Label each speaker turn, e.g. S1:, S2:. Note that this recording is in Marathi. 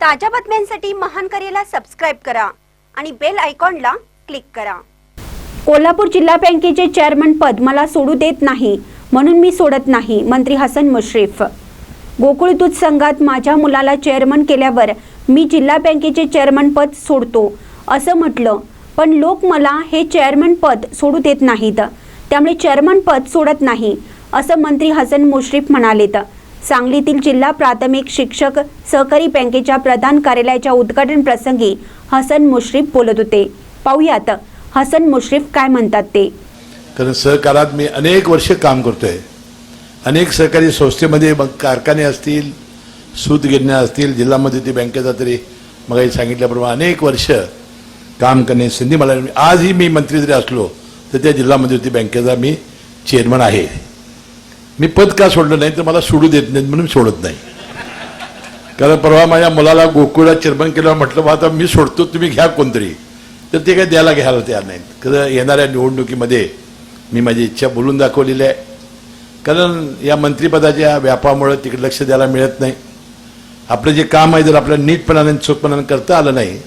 S1: ताज्या बातम्यांसाठी महान करेला सबस्क्राईब करा आणि बेल आयकॉनला क्लिक करा. कोल्हापूर जिल्हा बँकेचे चेअरमन पद मला सोडू देत नाही म्हणून मी सोडत नाही मंत्री हसन मुश्रीफ. गोकुळ दूध संघात माझ्या मुलाला चेअरमन केल्यावर मी जिल्हा बँकेचे चेअरमन पद सोडतो असं म्हटलं. पण लोक मला हे चेअरमन पद सोडू देत नाहीत. त्यामुळे चेअरमन पद सोडत नाही असं मंत्री हसन मुश्रीफ म्हणालेत. सांगलीतील जिल्हा प्राथमिक शिक्षक सहकारी बँकेच्या प्रधान कार्यालयाच्या उद्घाटन प्रसंगी हसन मुश्रीफ बोलत होते. पाहुयात हसन मुश्रीफ काय म्हणतात ते?
S2: कारण सहकारात मी अनेक वर्ष काम करतोय. अनेक सहकारी संस्थेमध्ये मग कारखाने असतील सूत गिरण्या असतील जिल्हा मध्यवर्ती बँकेचा तरी मग सांगितल्याप्रमाणे अनेक वर्ष काम करण्याची संधी मला आजही मी मंत्री जरी असलो तर त्या जिल्हा मध्यवर्ती बँकेचा मी चेअरमन आहे. मी पद का सोडलं नाही तर मला सोडू देत नाहीत म्हणून सोडत नाही. कारण परवा माझ्या मुलाला गोकुळात चिरबन केल्यावर म्हटलं बा आता मी सोडतो तुम्ही घ्या कोणतरी. तर ते काही द्यायला घ्यायला तयार नाहीत. कारण येणाऱ्या निवडणुकीमध्ये मी माझी इच्छा बोलून दाखवलेली आहे. कारण या मंत्रिपदाच्या व्यापामुळे तिकडे लक्ष द्यायला मिळत नाही. आपलं जे काम आहे जर आपल्याला नीटपणाने चोखपणाने करता आलं नाही